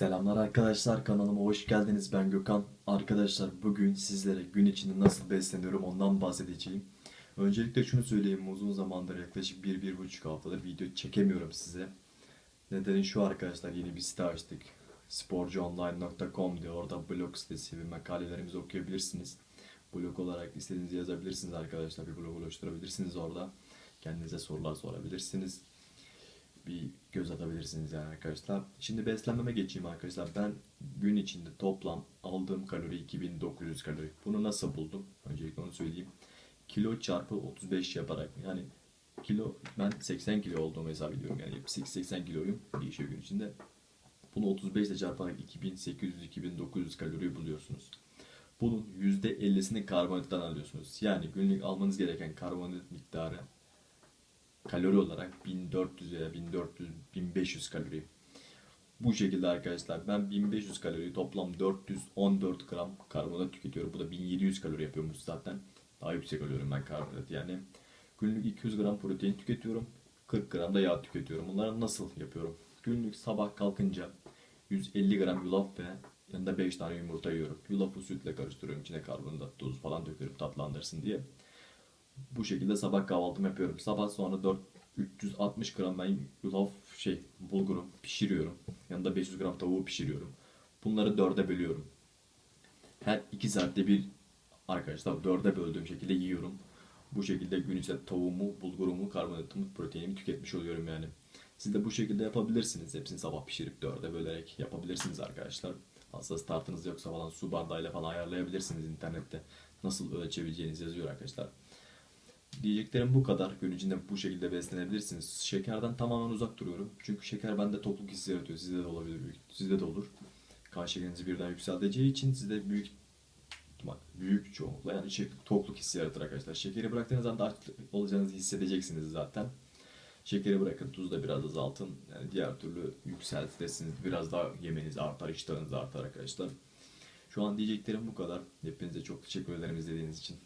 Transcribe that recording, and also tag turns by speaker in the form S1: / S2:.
S1: Selamlar arkadaşlar kanalıma hoş geldiniz ben Gökhan. Arkadaşlar bugün sizlere gün içinde nasıl besleniyorum ondan bahsedeceğim. Öncelikle şunu söyleyeyim uzun zamandır yaklaşık 1-1,5 haftadır video çekemiyorum size. Nedeni şu arkadaşlar yeni bir site açtık. sporcuonline.com diye orada blog sitesi ve makalelerimizi okuyabilirsiniz. Blog olarak istediğinizi yazabilirsiniz arkadaşlar bir blog oluşturabilirsiniz orada. Kendinize sorular sorabilirsiniz bir göz atabilirsiniz yani arkadaşlar. Şimdi beslenmeme geçeyim arkadaşlar. Ben gün içinde toplam aldığım kalori 2900 kalori. Bunu nasıl buldum? Öncelikle onu söyleyeyim. Kilo çarpı 35 yaparak yani kilo ben 80 kilo olduğumu hesap ediyorum yani 80 kiloyum değişiyor gün içinde. Bunu 35 ile çarparak 2800-2900 kalori buluyorsunuz. Bunun %50'sini karbonhidrattan alıyorsunuz. Yani günlük almanız gereken karbonhidrat miktarı kalori olarak 1400 veya 1400 1500 kalori. Bu şekilde arkadaşlar ben 1500 kalori toplam 414 gram karbonhidrat tüketiyorum. Bu da 1700 kalori yapıyormuş zaten. Daha yüksek alıyorum ben karbonhidrat yani. Günlük 200 gram protein tüketiyorum. 40 gram da yağ tüketiyorum. Bunları nasıl yapıyorum? Günlük sabah kalkınca 150 gram yulaf ve yanında 5 tane yumurta yiyorum. Yulafı sütle karıştırıyorum. İçine karbonhidrat, tuz falan döküyorum tatlandırsın diye. Bu şekilde sabah kahvaltımı yapıyorum. Sabah sonra 4 360 gram ben yulaf şey bulguru pişiriyorum. Yanında 500 gram tavuğu pişiriyorum. Bunları dörde bölüyorum. Her 2 saatte bir arkadaşlar dörde böldüğüm şekilde yiyorum. Bu şekilde gün içinde tavuğumu, bulgurumu, karbonhidratımı, proteinimi tüketmiş oluyorum yani. Siz de bu şekilde yapabilirsiniz. Hepsini sabah pişirip dörde bölerek yapabilirsiniz arkadaşlar. Hassas tartınız yoksa falan su bardağıyla falan ayarlayabilirsiniz internette. Nasıl ölçebileceğiniz yazıyor arkadaşlar. Diyeceklerim bu kadar. Gün içinde bu şekilde beslenebilirsiniz. Şekerden tamamen uzak duruyorum. Çünkü şeker bende tokluk hissi yaratıyor. Sizde de olabilir. Sizde de olur. Kan şekerinizi birden yükselteceği için sizde büyük büyük çoğunlukla yani şey, tokluk hissi yaratır arkadaşlar. Şekeri bıraktığınız anda aç olacağınızı hissedeceksiniz zaten. Şekeri bırakın, tuzu da biraz azaltın. Yani diğer türlü yükseltirsiniz. Biraz daha yemeniz artar, iştahınız artar arkadaşlar. Şu an diyeceklerim bu kadar. Hepinize çok teşekkür ederim izlediğiniz için.